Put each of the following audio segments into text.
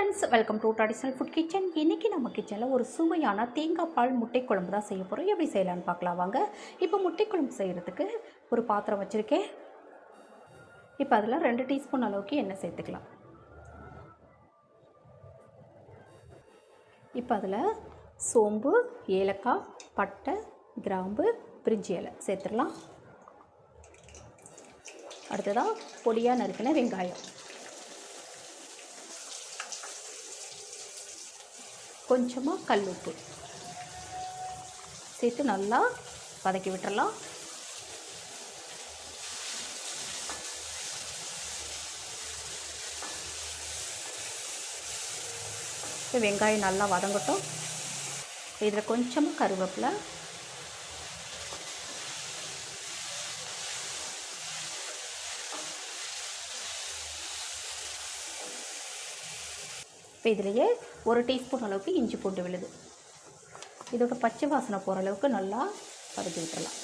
Friends welcome to traditional food kitchen இன்றைக்கி நம்ம கிச்சனில் ஒரு சுவையான தேங்காய் பால் முட்டை குழம்பு தான் செய்ய போகிறோம் எப்படி செய்யலான்னு பார்க்கலாம் வாங்க. இப்போ முட்டை குழம்பு செய்கிறதுக்கு ஒரு பாத்திரம் வச்சுருக்கேன். இப்போ அதில் ரெண்டு டீஸ்பூன் அளவுக்கு எண்ணெய் சேர்த்துக்கலாம். இப்போ அதில் சோம்பு ஏலக்காய் பட்டை கிராம்பு பிரிஞ்சி இலை சேர்த்துடலாம். அடுத்ததாக பொடியாக நறுக்கின வெங்காயம். கொஞ்சமாக கல் உப்பு சேர்த்து நல்லா வதக்கி விட்டுறலாம். வெங்காயம் நல்லா வதங்கட்டும். இதில் கொஞ்சமாக கருவேப்பிலை இப்போ இதிலையே ஒரு டீஸ்பூன் அளவுக்கு இஞ்சி பூண்டு விழுது. இதோட பச்சை வாசனை போகிற அளவுக்கு நல்லா வதக்கி விட்டுடலாம்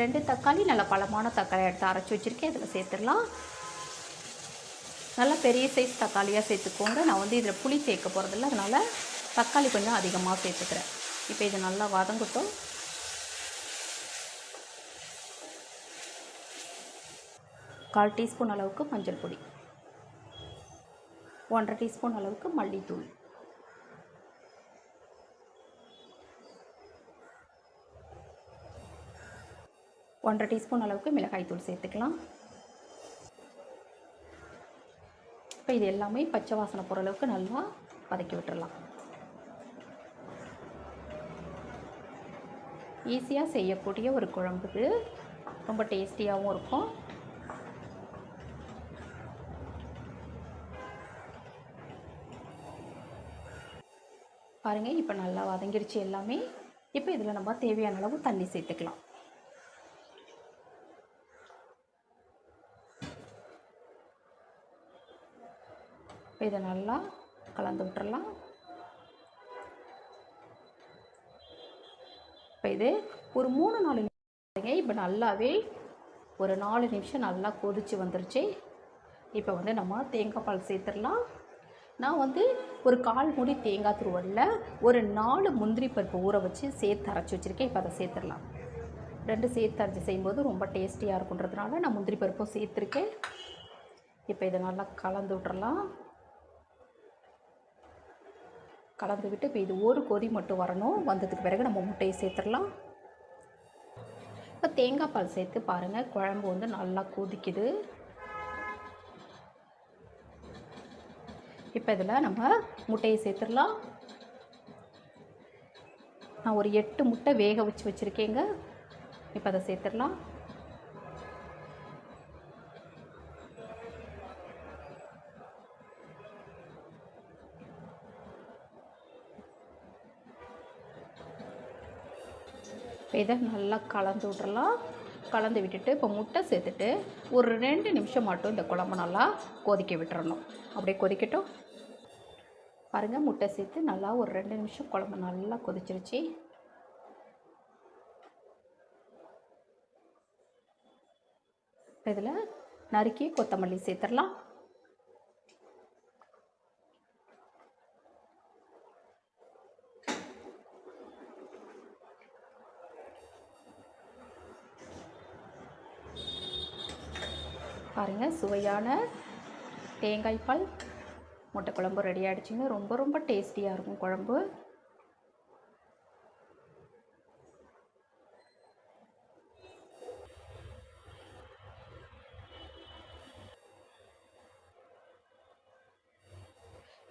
ரெண்டு தக்காளி நல்ல பழமான தக்காளி எடுத்து அரைச்சி வச்சுருக்கேன். இதில் சேர்த்துடலாம். நல்லா பெரிய சைஸ் தக்காளியாக சேர்த்துக்கோங்க. நான் வந்து இதில் புளி சேர்க்க போகிறதில்ல அதனால் தக்காளி கொஞ்சம் அதிகமாக சேர்த்துக்கிறேன். இப்போ இது நல்லா வதங்கட்டும். கால் டீஸ்பூன் அளவுக்கு மஞ்சள் பொடி. ஒன்றரை டீஸ்பூன் அளவுக்கு மல்லித்தூள். ஒன்றரை டீஸ்பூன் அளவுக்கு மிளகாய்த்தூள் சேர்த்துக்கலாம். இப்போ இது எல்லாமே பச்சை வாசனை போகிற அளவுக்கு நல்லா வதக்கி விட்டுறலாம். ஈஸியாக செய்யக்கூடிய ஒரு குழம்பு இது. ரொம்ப டேஸ்டியாகவும் இருக்கும். பாருங்கள் இப்போ நல்லா வதங்கிடுச்சு எல்லாமே. இப்போ இதில் நம்ம தேவையான அளவு தண்ணி சேர்த்துக்கலாம். இப்போ இதை நல்லா கலந்து விட்டுறலாம். இப்போ இது ஒரு மூணு நாலு நிமிஷம் இப்போ நல்லாவே ஒரு நாலு நிமிஷம் நல்லா கொதிச்சு வந்துருச்சு. இப்போ வந்து நம்ம தேங்காய் பால் சேர்த்துடலாம். நான் வந்து ஒரு கால் மூடி தேங்காய் துருவலில் ஒரு நாலு முந்திரி பருப்பு ஊற வச்சு சேர்த்து அரைச்சி வச்சுருக்கேன். இப்போ அதை சேர்த்துடலாம். ரெண்டு சேர்த்து அரைச்சி செய்யும்போது ரொம்ப டேஸ்டியாக இருக்குன்றதுனால நான் முந்திரி பருப்பும் சேர்த்துருக்கேன். இப்போ இதை நல்லா கலந்து விட்றலாம் கலந்து விட்டு இப்போ இது ஒரு கொதி மட்டும் வரணும். வந்ததுக்கு பிறகு நம்ம முட்டையை சேர்த்துடலாம். இப்போ தேங்காய் பால் சேர்த்து பாருங்கள் குழம்பு வந்து நல்லா கொதிக்குது. இப்போ இதில் நம்ம முட்டையை சேர்த்துடலாம். நான் ஒரு எட்டு முட்டை வேக வச்சு வச்சுருக்கேங்க. இப்போ அதை சேர்த்துடலாம். இப்போ இதை நல்லா கலந்து விட்றலாம் கலந்து விட்டுட்டு இப்போ முட்டை சேர்த்துட்டு ஒரு ரெண்டு நிமிஷம் மட்டும் இந்த குழம்பு நல்லா கொதிக்க விட்டுறணும். அப்படியே கொதிக்கட்டும். பாருங்கள் முட்டை சேர்த்து நல்லா ஒரு ரெண்டு நிமிஷம் குழம்பு நல்லா கொதிச்சிருச்சு. இதில் நறுக்கி கொத்தமல்லி சேர்த்துடலாம். பாருங்கள் சுவையான தேங்காய் பால் முட்டை குழம்பு ரெடி ஆகிடுச்சிங்க ரொம்ப ரொம்ப டேஸ்டியாக இருக்கும் குழம்பு.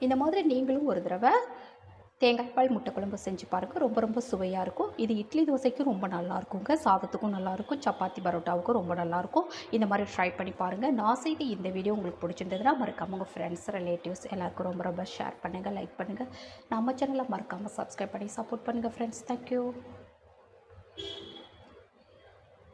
இந்த மாதிரி நீங்களும் ஒரு தடவை தேங்காய் பால் முட்டை குழம்பு செஞ்சு பாருங்கள் ரொம்ப ரொம்ப சுவையாக இருக்கும். இது இட்லி தோசைக்கும் ரொம்ப நல்லா இருக்குங்க. சாதத்துக்கும் நல்லாயிருக்கும் சப்பாத்தி பரோட்டாவுக்கும் ரொம்ப நல்லாயிருக்கும் இந்த மாதிரி ட்ரை பண்ணி பாருங்கள் நான் செய்த இந்த வீடியோ உங்களுக்கு பிடிச்சிருந்ததுன்னா மறக்காமல் உங்கள் ஃப்ரெண்ட்ஸ் ரிலேட்டிவ்ஸ் எல்லாருக்கும் ரொம்ப ரொம்ப ஷேர் பண்ணுங்கள் லைக் பண்ணுங்கள் நம்ம சேனலை மறக்காமல் சப்ஸ்கிரைப் பண்ணி சப்போர்ட் பண்ணுங்கள் ஃப்ரெண்ட்ஸ் தேங்க்யூ